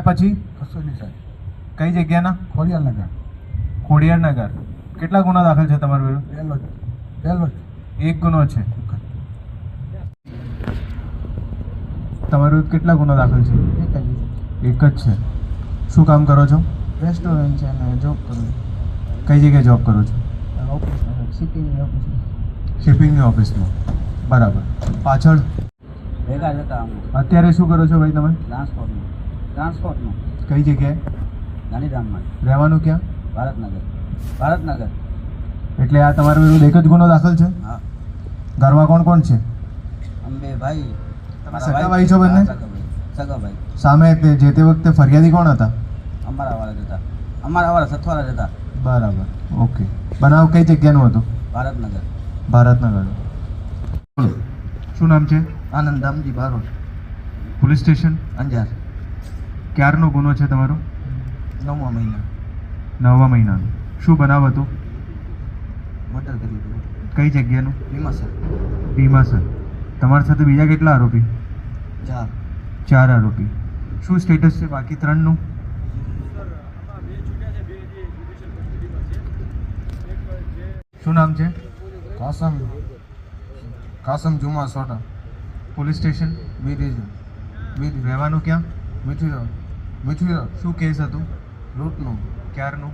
પછી? કસોલી સાહેબ. કઈ જગ્યાના? ખોડિયાનગર ખોડિયારનગર કેટલા ગુના દાખલ છે તમારા વિરુદ્ધ? પહેલો પહેલો એક ગુનો છે. તમારા વિરુદ્ધ કેટલા ગુના દાખલ છે? એક જ. એક જ છે. શું કામ કરો છો? રેસ્ટોરન્ટ છે અને જોબ કરું કઈ જગ્યાએ જોબ કરો છો? ઓફિસમાં શિપિંગની ઓફિસમાં શિપિંગની ઓફિસમાં બરાબર. પાછળ? ભેગા જતા અત્યારે શું કરો છો ભાઈ તમે? ટ્રાન્સપોર્ટનું ટ્રાન્સપોર્ટનું. કઈ જગ્યાએ? ગાંધીધામમાં. રહેવાનું ક્યાં? ભારતનગર. ભારતનગર. એટલે આ તમારો વિરુદ્ધ એક જ ગુનો દાખલ છે? હા. ઘરમાં કોણ કોણ છે? અંબે ભાઈ. સગા ભાઈ છો બંને? સગા ભાઈ સામે તે જે તે વખતે ફરિયાદી કોણ હતા? અમારા વાળા જતા અમારા વાળા સથવાળા જતા બરાબર. ઓકે. બનાવ કઈ જગ્યાનું હતું? ભારતનગર. ભારતનગર. શું નામ છે? Anand Dhamji Barot police station? Anjar. ક્યારનો ગુનો છે તમારો? નવમા મહિના. નવમા મહિનાનો. શું બનાવ હતું? મર્ડર કરી દીધું. કઈ જગ્યાનું? ભીમાસર. ભીમાસર. તમારી સાથે બીજા કેટલા આરોપી? ચાર. ચાર આરોપી. શું સ્ટેટસ છે બાકી ત્રણનું? શું નામ છે? કાસમ. કાસમ જુમા સોટા. Police station? બીરીજ બીરી રહેવાનું ક્યાં? મીઠી મીઠી શું કેસ હતું લૂંટનું ક્યારનું?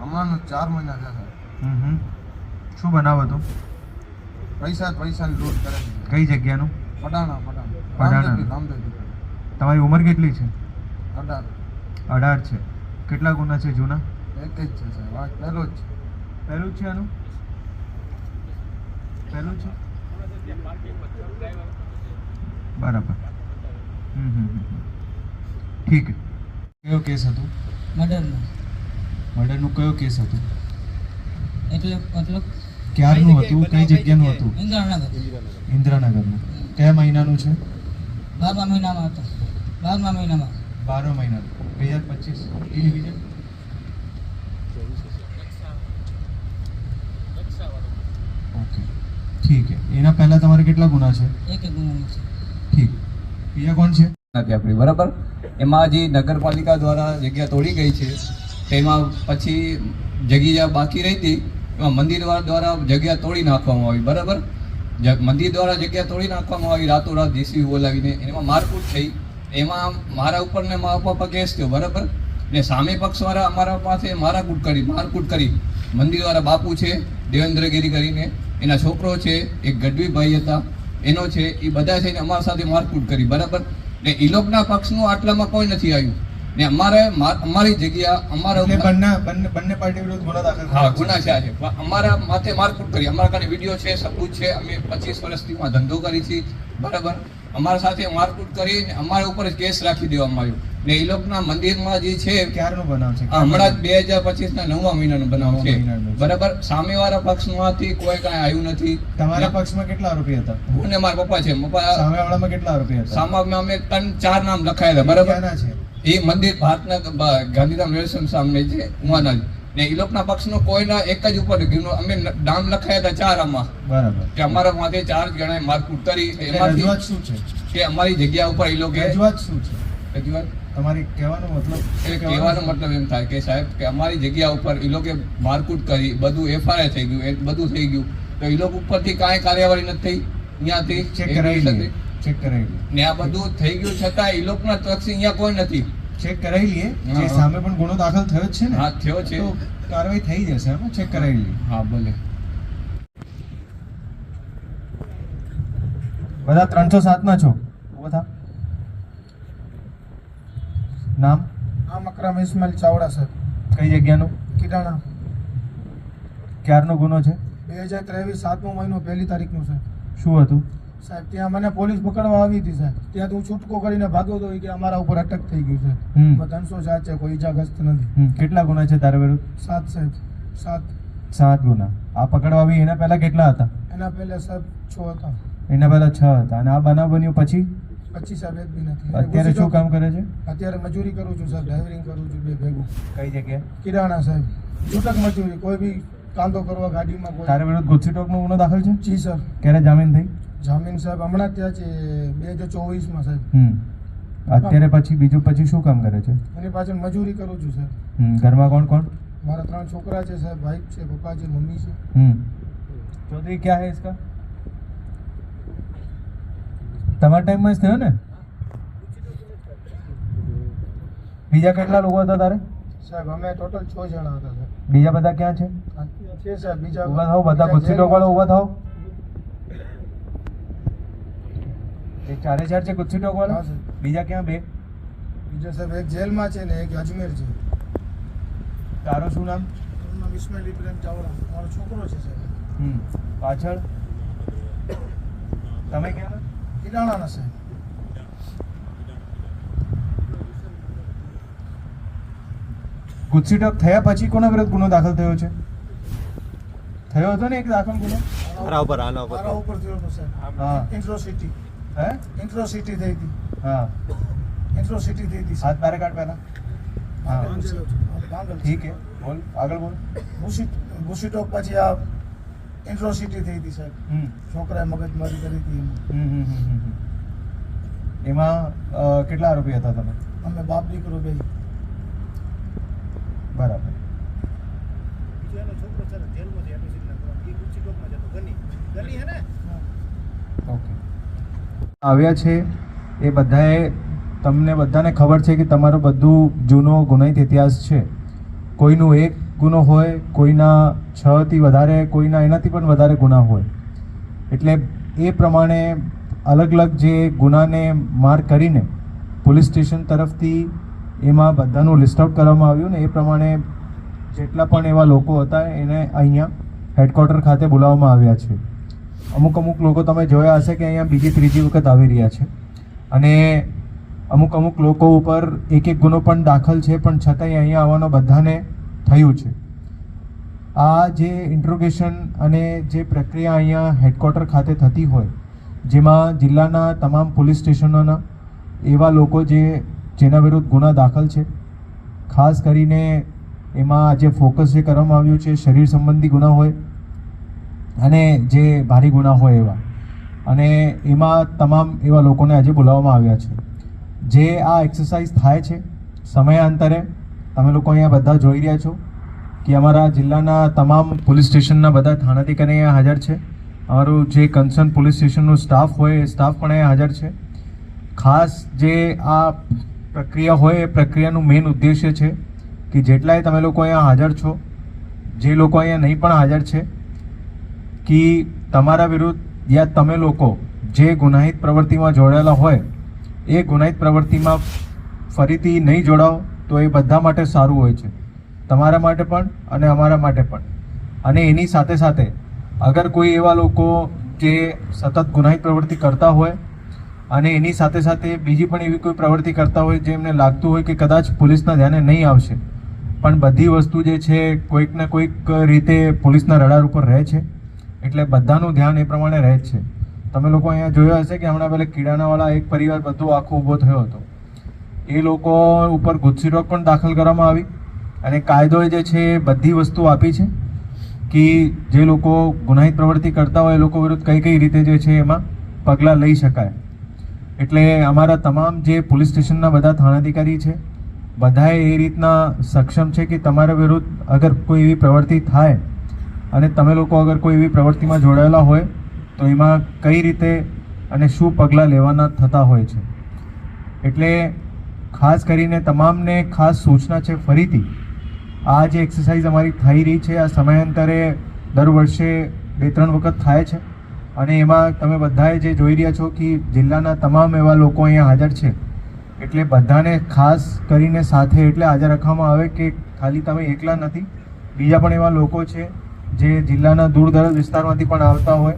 હમણાંનું ચાર મહિના થયા હમ હમ. શું બનાવ હતો પૈસા પૈસાની લૂંટ કરે છે. કઈ જગ્યાનું? પડાણા પડાણા પડાણા. રામદેવજી. તમારી ઉંમર કેટલી છે? અઢાર. અઢાર છે. કેટલા ગુના છે જૂના? એક જ છે સાહેબ આ પહેલો જ છે. પહેલું જ છે આનું? પહેલું છે? બરાબર. હમ હમ હમ. ઠીક. કયો કેસ હતો? મર્ડરનો. મર્ડરનું કયો કેસ હતું? એટલે મતલબ ક્યારનું હતું? કઈ જગ્યાનું હતું? ઇન્દ્રાનગર. ઇન્દ્રાનગરનું. કયા મહિનાનું છે? બારમા મહિનામાં હતો. બારમા મહિનામાં. બારો મહિના બે હજાર પચીસ. Division okay. ઠીક એના પહેલા તમારે કેટલા ગુના છે? એક ગુના છે. ઠીક. બીજા કોણ છે? નથી આપણી, બરાબર? એમાં જે નગરપાલિકા દ્વારા જગ્યા તોડી ગઈ છે, તેમાં પછી જગ્યા બાકી રહી હતી, એમાં મંદિર દ્વારા જગ્યા તોડી નાખવામાં આવી, બરાબર? મંદિર દ્વારા જગ્યા તોડી નાખવામાં આવી, રાતોરાત જેસીબી બોલાવીને, એમાં મારકૂટ થઈ. એમાં મારા ઉપર ને ઉપર કેસ થયો, બરાબર? ને સામે પક્ષવાળા અમારા પાસે મારાકૂટ કરી, મારકૂટ કરી. મંદિરવાળા બાપુ છે, દેવેન્દ્રગીરી કરીને. એના છોકરો છે, એક ગઢવીભાઈ હતા. એનો છે, એ બધા થઈને અમારા સાથે મારકૂટ કરી, બરાબર? ને ઈ લોકના પક્ષનું આટલામાં કોઈ નથી આવ્યું. ને અમારે અમારી જગ્યા અમારા બંને બંને બંને પાર્ટી વિરુદ્ધ ગુના દાખલ હા ગુના છે અમારા માથે મારકૂટ કરી. અમારા કારણે વીડિયો છે સબૂત છે. અમે પચીસ વર્ષથી ધંધો કરી છે બરાબર? અમારા સાથે મારકૂટ કરી અમારા ઉપર કેસ રાખી દેવામાં આવ્યો. ને એ લોકોના મંદિરમાં જે છે ક્યારનો બનાવ છે? હમણાં જ બે હજાર પચીસ ના નવમા મહિનાનો બનાવ છે. બરાબર? સામેવાળા પક્ષમાંથી કોઈ કાંઈ આવ્યું નથી. તમારા પક્ષમાં કેટલા આરોપી હતા? હું ને મારા પપ્પા છે. પપ્પા સામેવાળામાં કેટલા આરોપી હતા? સામા અમે ત્રણ ચાર નામ લખાયેલા બરાબર? એ મંદિર ભારતના ગાંધીધામ રેલવે સામે છે ઉમાના જ. ને એ લોકોના પક્ષનો કોઈના એક જ ઉપર અમે નામ લખાયા હતા ચાર આમાં. બરાબર. કે અમારા માટે ચાર જણાએ માર્ક કરી એમાંથી રજૂઆત શું છે? કે અમારી જગ્યા ઉપર એ લોકો રજૂઆત શું છે? રજૂઆત? તમારી કહેવાનો મતલબ એટલે કહેવાનો મતલબ એમ થાય કે સાહેબ કે અમારી જગ્યા ઉપર એ લોકો મારકૂટ કરી બધું એફઆઈઆર થઈ ગયું એ બધું થઈ ગયું. તો એ લોકો ઉપરથી કાંઈ કાર્યવાહી નથી ત્યાંથી ચેક કરાવી ચેક કરાવી ને આ બધું થઈ ગયું છતાં એ લોકોના તરફથી અહીંયા કોઈ નથી. ચેક કરાવી લઈએ. જે સામે પણ ગુનો દાખલ થયો જ છે ને હા થયો છે. તો કાર્યવાહી થઈ જશે અમે ચેક કરાવી લઈએ. હા ભલે. બધા ત્રણસો સાતમાં છો? બધા નામ? નામ આમ અકરમ ઇસ્માઇલ ચાવડા સાહેબ કઈ જગ્યાનું? કિટાણા. ક્યારનો ગુનો છે? બે હજાર ત્રેવીસ સાતમો મહિનો પહેલી તારીખનું છે શું હતું? સાહેબ ત્યાં મને પોલીસ પકડવા આવી હતી સાહેબ. ત્યાં હું છૂટકો કરીને ભાગ્યો હતો કે અમારા ઉપર અટક થઈ ગયું છે. હમ. ત્રણસો સાત છે કોઈ ઈજાગ્રસ્ત નથી. કેટલા ગુના છે તારા વિરુદ્ધ? સાત સાહેબ સાત. સાત ગુના. આ પકડવા આવી એના પહેલા કેટલા હતા? એના પહેલા સાહેબ છ હતા. એના પહેલા છ હતા. અને આ બનાવ બન્યો પછી? પછી સાહેબ એક બી નથી. અત્યારે શું કામ કરે છે? અત્યારે મજૂરી કરું છું સાહેબ ડ્રાઇવિંગ કરું છું બે ભેગું. કઈ જગ્યાએ? કિરાણા સાહેબ. છૂટક મજૂરી કોઈ બી કાંદો કરવા ગાડીમાં તારે તારા વિરુદ્ધ ગુસ્સી ટોકનો ગુનો દાખલ છે? જી સર. ક્યારે જામીન થઈ? જામીન સાહેબ હમણાં ત્યાં છે બે હજાર ચોવીસમાં સાહેબ. અત્યારે પછી બીજું પછી શું કામ કરે છે? એની પાછળ મજૂરી કરું છું સાહેબ. ઘરમાં કોણ કોણ? મારા ત્રણ છોકરા છે સાહેબ વાઈફ છે પપ્પા છે મમ્મી છે. ચૌધરી ક્યાં હે ઇસકા? તમારા ટાઈમમાં જ થયો ને? બીજા કેટલા લોકો હતા તારે? સાહેબ અમે ટોટલ છ જણા હતા સાહેબ. બીજા બધા ક્યાં છે? છે સાહેબ બીજા ઊભા થાવ બધા ગુસ્સી લોકો ઊભા થાવ ચારે ચાર છે ગુસ્સી ટોક વાળા બીજા ક્યાં બે? બીજા સાહેબ એક જેલમાં છે ને એક અજમેર છે. તારો શું નામ? નામ ઇસ્માઇલ ઇબ્રાહિમ ચાવડા. મારો છોકરો છે સાહેબ હમ. પાછળ? તમે ક્યાં? કિરાણાના સાહેબ ગુસ્સી ટોક થયા પછી કોના વિરુદ્ધ ગુનો દાખલ થયો છે? થયો હતો ને એક દાખલ ગુનો? આના ઉપર આના ઉપર. આના ઉપર થયો હતો સર. હા. ઇન્ટ્રોસિટી હે? ઇન્ટ્રોસિટી થઈ હતી. હા. ઇન્ટ્રોસિટી થઈ હતી સાત બારે કાઢ પહેલા. હા. ઠીક હે. બોલ. આગળ બોલ. બુસી બુસી ટોક પછી આ ઇન્ટ્રોસિટી થઈ હતી સાહેબ છોકરાએ મગજમારી કરી હતી એમાં. કેટલા રૂપિયા હતા તમે? અમે બાપ દીકરો બે. બરાબર. આવ્યા છે, એ બધાએ તમને બધાને ખબર છે કે તમારો બધું જૂનો ગુનાહિત ઇતિહાસ છે. કોઈનું એક ગુનો હોય, કોઈના છથી વધારે, કોઈના એનાથી પણ વધારે ગુના હોય. એટલે એ પ્રમાણે અલગ અલગ જે ગુનાને માર્ક કરીને પોલીસ સ્ટેશન તરફથી એમાં બધાનું લિસ્ટ આઉટ કરવામાં આવ્યું ને, એ પ્રમાણે જેટલા પણ એવા લોકો હતા, એને અહીંયા હેડક્વાર્ટર ખાતે બોલાવવામાં આવ્યા છે. અમુક અમુક લોકો તમે જોયા હશે કે અહીંયા બીજી ત્રીજી વખત આવી રહ્યા છે. અને અમુક અમુક લોકો ઉપર એક એક ગુનો પણ દાખલ છે, પણ છતાંય અહીંયા આવવાનો બધાને થયું છે. આ જે ઇન્ટ્રોગેશન અને જે પ્રક્રિયા અહીંયા હેડક્વાર્ટર ખાતે થતી હોય, જેમાં જિલ્લાના તમામ પોલીસ સ્ટેશનોના એવા લોકો જે જેના વિરુદ્ધ ગુના દાખલ છે, ખાસ કરીને એમાં જે ફોકસ જે કરવામાં આવ્યું છે, શરીર સંબંધી ગુના હોય અને જે ભારી ગુના હોય એવા. અને એમાં તમામ એવા લોકોને આજે બોલાવવામાં આવ્યા છે. જે આ એક્સરસાઇઝ થાય છે, સમયાંતરે તમે લોકો અહીંયા બધા જોઈ રહ્યા છો કે અમારા જિલ્લાના તમામ પોલીસ સ્ટેશનના બધા થાણાધિકારી અહીંયા હાજર છે. અમારું જે કન્સર્ન પોલીસ સ્ટેશનનો સ્ટાફ હોય, એ સ્ટાફ પણ અહીંયા હાજર છે. ખાસ જે આ પ્રક્રિયા હોય, એ પ્રક્રિયાનું મેઇન ઉદ્દેશ્ય છે કે જેટલાય તમે લોકો અહીંયા હાજર છો, જે લોકો અહીંયા નહીં પણ હાજર છે કે તમારા વિરુદ્ધ યા તમે લોકો જે ગુનાહિત પ્રવૃત્તિમાં જોડાયેલા હોય, એ ગુનાહિત પ્રવૃત્તિમાં ફરીથી નહીં જોડાઓ, તો એ બધા માટે સારું હોય છે. તમારા માટે પણ અને અમારા માટે પણ. અને એની સાથે સાથે અગર કોઈ એવા લોકો જે સતત ગુનાહિત પ્રવૃત્તિ કરતા હોય અને એની સાથે સાથે બીજી પણ એવી કોઈ પ્રવૃત્તિ કરતા હોય જે એમને લાગતું હોય કે કદાચ પોલીસના ધ્યાને નહીં આવશે, પણ બધી વસ્તુ જે છે કોઈક ને કોઈક રીતે પોલીસના રડાર ઉપર રહે છે એટલે બધાનું ધ્યાન એ પ્રમાણે રહે છે. તમે લોકો અહીંયા જોયા હશે કે હમણાં પહેલાં કીડાનાવાળા એક પરિવાર બધો આખો ઊભો થયો હતો. એ લોકો ઉપર ગુસ્સી રોગ પણ દાખલ કરવામાં આવી અને કાયદોએ જે છે એ બધી વસ્તુ આપી છે કે જે લોકો ગુનાહિત પ્રવૃત્તિ કરતા હોય એ લોકો વિરુદ્ધ કઈ કઈ રીતે જે છે એમાં પગલાં લઈ શકાય. એટલે અમારા તમામ જે પોલીસ સ્ટેશનના બધા થાણાધિકારી છે, બધાએ એ રીતના સક્ષમ છે કે તમારા વિરુદ્ધ અગર કોઈ એવી પ્રવૃત્તિ થાય અને તમે લોકો અગર કોઈ એવી પ્રવૃત્તિમાં જોડાયેલા હોય, તો એમાં કઈ રીતે અને શું પગલાં લેવાના થતા હોય છે? એટલે ખાસ કરીને તમામને ખાસ સૂચના છે ફરીથી, આ જે એક્સરસાઇઝ અમારી થઈ રહી છે, આ સમયાંતરે દર વર્ષે બે ત્રણ વખત થાય છે. અને એમાં તમે બધાએ જે જોઈ રહ્યા છો કે જિલ્લાના તમામ એવા લોકો અહીંયા હાજર છે. એટલે બધાને ખાસ કરીને સાથે એટલે હાજર રાખવામાં આવે કે ખાલી તમે એકલા નથી, બીજા પણ એવા લોકો છે જે જિલ્લાના દૂર દરાજ વિસ્તારમાંથી પણ આવતા હોય.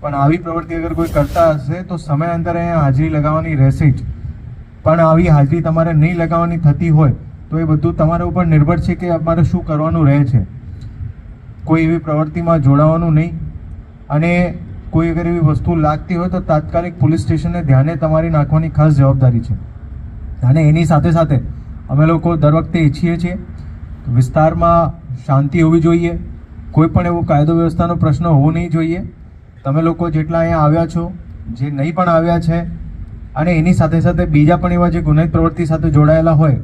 પણ આવી પ્રવૃત્તિ અગર કોઈ કરતા હશે, તો સમયાંતરે અહીંયા હાજરી લગાવવાની રહેશે જ. પણ આવી હાજરી તમારે નહીં લગાવવાની થતી હોય, તો એ બધું તમારા ઉપર નિર્ભર છે કે અમારે શું કરવાનું રહે છે. કોઈ એવી પ્રવૃત્તિમાં જોડાવાનું નહીં. અને કોઈ અગર એવી વસ્તુ લાગતી હોય, તો તાત્કાલિક પોલીસ સ્ટેશનને ધ્યાને તમારી નાખવાની ખાસ જવાબદારી છે. અને એની સાથે સાથે અમે લોકો દર વખતે ઈચ્છીએ છીએ વિસ્તારમાં શાંતિ હોવી જોઈએ. કોઈ પણ એવો કાયદો વ્યવસ્થાનો પ્રશ્ન હોવો નહીં જોઈએ. તમે લોકો જેટલા અહીંયા આવ્યા છો, જે નહીં પણ આવ્યા છે, અને એની સાથે સાથે બીજા પણ એવા જે ગુનાહિત પ્રવૃત્તિ સાથે જોડાયેલા હોય,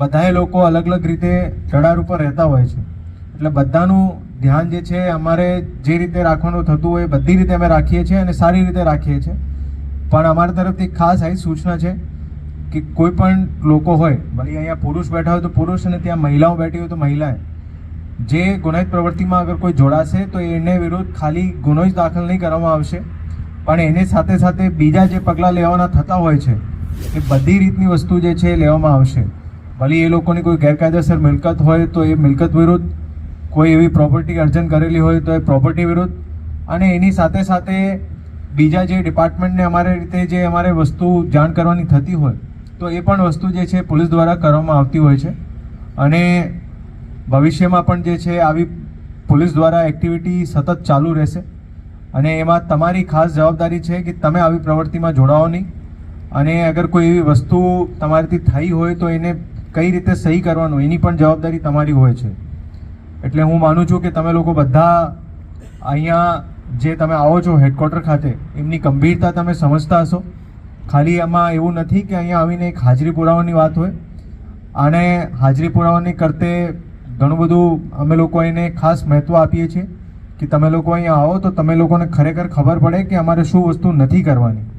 બધાએ લોકો અલગ અલગ રીતે રડાર ઉપર રહેતા હોય છે. એટલે બધાનું ધ્યાન જે છે, અમારે જે રીતે રાખવાનું થતું હોય બધી રીતે અમે રાખીએ છીએ અને સારી રીતે રાખીએ છીએ. પણ અમારા તરફથી ખાસ આવી સૂચના છે કે કોઈ પણ લોકો હોય, ભલે અહીંયા પુરુષ બેઠા હોય તો પુરુષ અને ત્યાં મહિલાઓ બેઠી હોય તો મહિલાએ. જે ગુનાહિત પ્રવૃત્તિમાં અગર કોઈ જોડાશે, તો એને વિરુદ્ધ ખાલી ગુનો જ દાખલ નહીં કરવામાં આવશે. પણ એની સાથે સાથે બીજા જે પગલાં લેવાના થતા હોય છે, એ બધી રીતની વસ્તુ જે છે એ લેવામાં આવશે. ભલે એ લોકોની કોઈ ગેરકાયદેસર મિલકત હોય, તો એ મિલકત વિરુદ્ધ કોઈ એવી પ્રોપર્ટી અર્જન કરેલી હોય, તો એ પ્રોપર્ટી વિરુદ્ધ. અને એની સાથે સાથે બીજા જે ડિપાર્ટમેન્ટને અમારે રીતે જે અમારે વસ્તુ જાણ કરવાની થતી હોય, તો એ પણ વસ્તુ જે છે પોલીસ દ્વારા કરવામાં આવતી હોય છે. અને ભવિષ્યમાં પણ જે છે આવી પોલીસ દ્વારા એક્ટિવિટી સતત ચાલુ રહેશે. અને એમાં તમારી ખાસ જવાબદારી છે કે તમે આવી પ્રવૃત્તિમાં જોડાઓ નહીં. અને અગર કોઈ એવી વસ્તુ તમારાથી થઈ હોય તો એને કઈ રીતે સહી કરવાનું, એની પણ જવાબદારી તમારી હોય છે. એટલે હું માનું છું કે તમે લોકો બધા અહીંયા જે તમે આવો છો હેડક્વાર્ટર ખાતે, એમની ગંભીરતા તમે સમજતા હશો. ખાલી એમાં એવું નથી કે અહીંયા આવીને એક હાજરી પુરાવાની વાત હોય. અને હાજરી પુરાવાની કરતે ઘણું બધું અમે લોકો એને ખાસ મહત્ત્વ આપીએ છીએ કે તમે લોકો અહીંયા આવો તો તમે લોકોને ખરેખર ખબર પડે કે અમારે શું વસ્તુ નથી કરવાની.